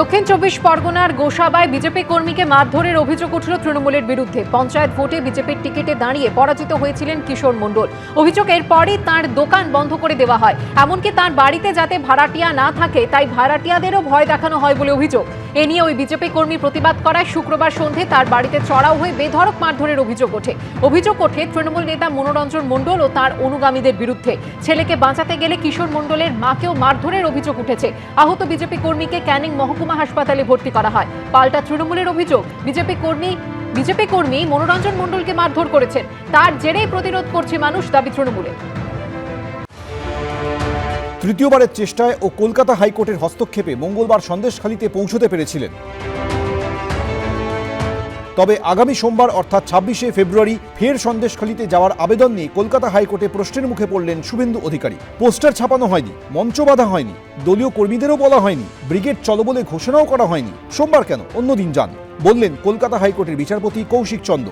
দক্ষিণ চব্বিশ পরগনার গোসাবায় বিজেপি কর্মীকে মারধরের অভিযোগ উঠল তৃণমূলের বিরুদ্ধে। পঞ্চায়েত ভোটে বিজেপির টিকিটে দাঁড়িয়ে পরাজিত হয়েছিলেন কিশোর মণ্ডল। অভিযোগ এরপরই তার দোকান বন্ধ করে দেওয়া হয়। এমনকি তার বাড়িতে যাতে ভাড়াটিয়া না থাকে, তাই ভাড়াটিয়াদেরও ভয় দেখানো হয় বলে অভিযোগ। এ নিয়ে ওই বিজেপি কর্মী প্রতিবাদ করায় শুক্রবার সন্ধে তার বাড়িতে চড়াও হয়ে বেধড়ক মারধরের অভিযোগ ওঠে। অভিযোগ ওঠে তৃণমূল নেতা মনোরঞ্জন মণ্ডল ও তার অনুগামীদের বিরুদ্ধে। ছেলেকে বাঁচাতে গেলে কিশোর মণ্ডলের মাকেও মারধরের অভিযোগ উঠেছে। আহত বিজেপি কর্মীকে ক্যানিং মহকুমা হাসপাতালে ভর্তি করা হয়। পাল্টা তৃণমূলের অভিযোগ, বিজেপি কর্মী বিজেপি কর্মী মনোরঞ্জন মণ্ডলকে মারধর করেছেন। তার জেরেই প্রতিরোধ করছে মানুষ, দাবি তৃণমূলের। তৃতীয়বারের চেষ্টায় ও কলকাতা হাইকোর্টের হস্তক্ষেপে মঙ্গলবার সন্দেশখালীতে পৌঁছতে পেরেছিলেন। তবে আগামী সোমবার অর্থাৎ ছাব্বিশে ফেব্রুয়ারি ফের সন্দেশখালীতে যাওয়ার আবেদন নিয়ে কলকাতা হাইকোর্টে প্রশ্নের মুখে পড়লেন শুভেন্দু অধিকারী। পোস্টার ছাপানো হয়নি, মঞ্চ বাঁধা হয়নি, দলীয় কর্মীদেরও বলা হয়নি, ব্রিগেড চলো বলে ঘোষণাও করা হয়নি। সোমবার কেন? অন্যদিন যান, বললেন কলকাতা হাইকোর্টের বিচারপতি কৌশিক চন্দ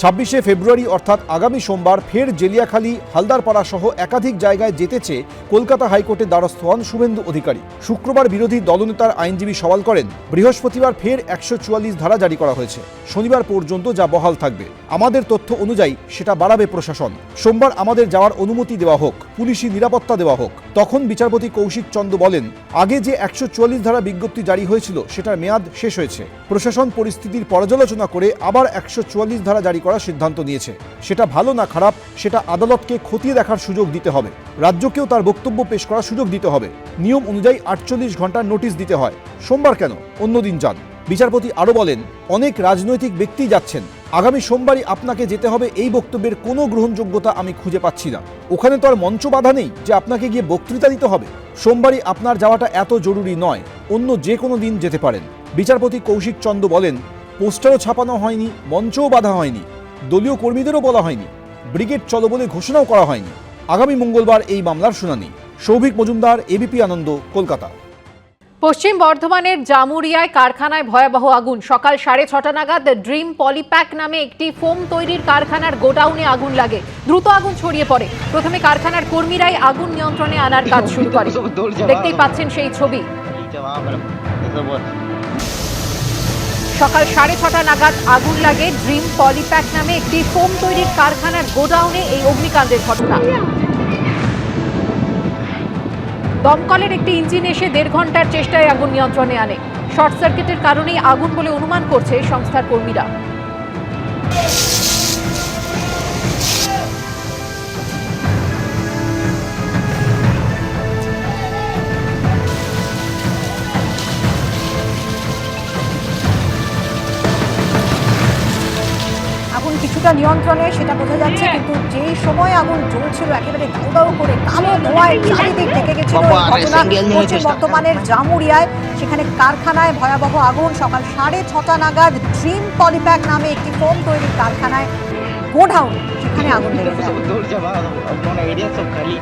ছাব্বিশে ফেব্রুয়ারি অর্থাৎ আগামী সোমবার ফের জেলিয়াখালী, হালদারপাড়া সহ একাধিক জায়গায় যেতে চেয়ে কলকাতা হাইকোর্টের দ্বারস্থ হন শুভেন্দু অধিকারী। শুক্রবার বিরোধী দলনেতার আইনজীবী সওয়াল করেন, বৃহস্পতিবার ফের একশো চুয়াল্লিশ ধারা জারি করা হয়েছে। শনিবার পর্যন্ত যা বহাল থাকবে। আমাদের তথ্য অনুযায়ী সেটা বাড়াবে প্রশাসন। সোমবার আমাদের যাওয়ার অনুমতি দেওয়া হোক, পুলিশি নিরাপত্তা দেওয়া হোক। তখন বিচারপতি কৌশিক চন্দ বলেন, আগে যে একশো চুয়াল্লিশ ধারা বিজ্ঞপ্তি জারি হয়েছিল, সেটার মেয়াদ শেষ হয়েছে। প্রশাসন পরিস্থিতির পর্যালোচনা করে আবার একশো চুয়াল্লিশ ধারা জারি করার সিদ্ধান্ত নিয়েছে। সেটা ভালো না খারাপ, সেটা আদালতকে খতিয়ে দেখার সুযোগ দিতে হবে। রাজ্যকেও তার বক্তব্য পেশ করার সুযোগ দিতে হবে। নিয়ম অনুযায়ী আটচল্লিশ ঘণ্টার নোটিশ দিতে হয়। সোমবার কেন? অন্যদিন যান। বিচারপতি আরও বলেন, অনেক রাজনৈতিক ব্যক্তি যাচ্ছেন। আগামী সোমবারই আপনাকে যেতে হবে, এই বক্তব্যের কোনো গ্রহণযোগ্যতা আমি খুঁজে পাচ্ছি না। ওখানে তো আর মঞ্চ বাধা নেই যে আপনাকে গিয়ে বক্তৃতা দিতে হবে। সোমবারই আপনার যাওয়াটা এত জরুরি নয়। অন্য যে কোনো দিন যেতে পারেন। বিচারপতি কৌশিক চন্দ বলেন পোস্টারও ছাপানো হয়নি মঞ্চও বাধা হয়নি দলীয় কর্মীদেরও বলা হয়নি ব্রিগেড চলো বলে ঘোষণাও করা হয়নি। আগামী মঙ্গলবার এই মামলার শুনানি। সৌভিক মজুমদার এবিপি আনন্দ কলকাতা। পশ্চিম বর্ধমানের জামুরিয়ায় কারখানায় ভয়াবহ আগুন। সকাল সাড়ে ছটা নাগাদ ড্রিম পলিপ্যাক নামে একটি ফোম তৈরির কারখানার গোডাউনে আগুন লাগে। দ্রুত আগুন ছড়িয়ে পড়ে। প্রথমে কারখানার কর্মীরাই আগুন নিয়ন্ত্রণে আনার কাজ শুরু করে। দেখতেই পাচ্ছেন সেই ছবি। সকাল সাড়ে ছটা নাগাদ আগুন লাগে ড্রিম পলিপ্যাক নামে একটি ফোম তৈরির কারখানার গোডাউনে এই অগ্নিকাণ্ডের ঘটনা। দমকলের একটি ইঞ্জিন এসে দেড় ঘণ্টার চেষ্টায় আগুন নিয়ন্ত্রণে আনে। শর্ট সার্কিটের কারণেই আগুন বলে অনুমান করছে সংস্থার কর্মীরা। কিছুটা নিয়ন্ত্রণে সেটা বোঝা যাচ্ছে কিন্তু যেই সময় আগুন জ্বলছিল একেবারে দাউ দাউ করে কালো ধোঁয়ায় চারিদিক থেকে গেছিল। ঘটনা পশ্চিম চেষ্টা। জামুরিয়ায় সেখানে কারখানায় ভয়াবহ আগুন। সকাল সাড়ে ছটা নাগাদ ড্রিম পলিপ্যাক নামে একটি ফোম তৈরির কারখানায় গোডাউন সেখানে আগুন লেগে যায়। এরিয়া সব খালি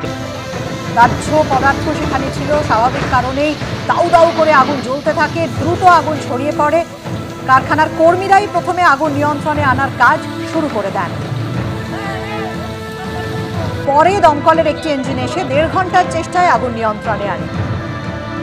দাহ্য পদার্থ সেখানে ছিল স্বাভাবিক কারণেই দাউ দাউ করে আগুন জ্বলতে থাকে দ্রুত আগুন ছড়িয়ে পড়ে। কারখানার কর্মীরাই প্রথমে আগুন নিয়ন্ত্রণে আনার কাজ শুরু করে দেন। পরে দমকলের একটি ইঞ্জিন এসে দেড় ঘণ্টার চেষ্টায় আগুন নিয়ন্ত্রণে আনে।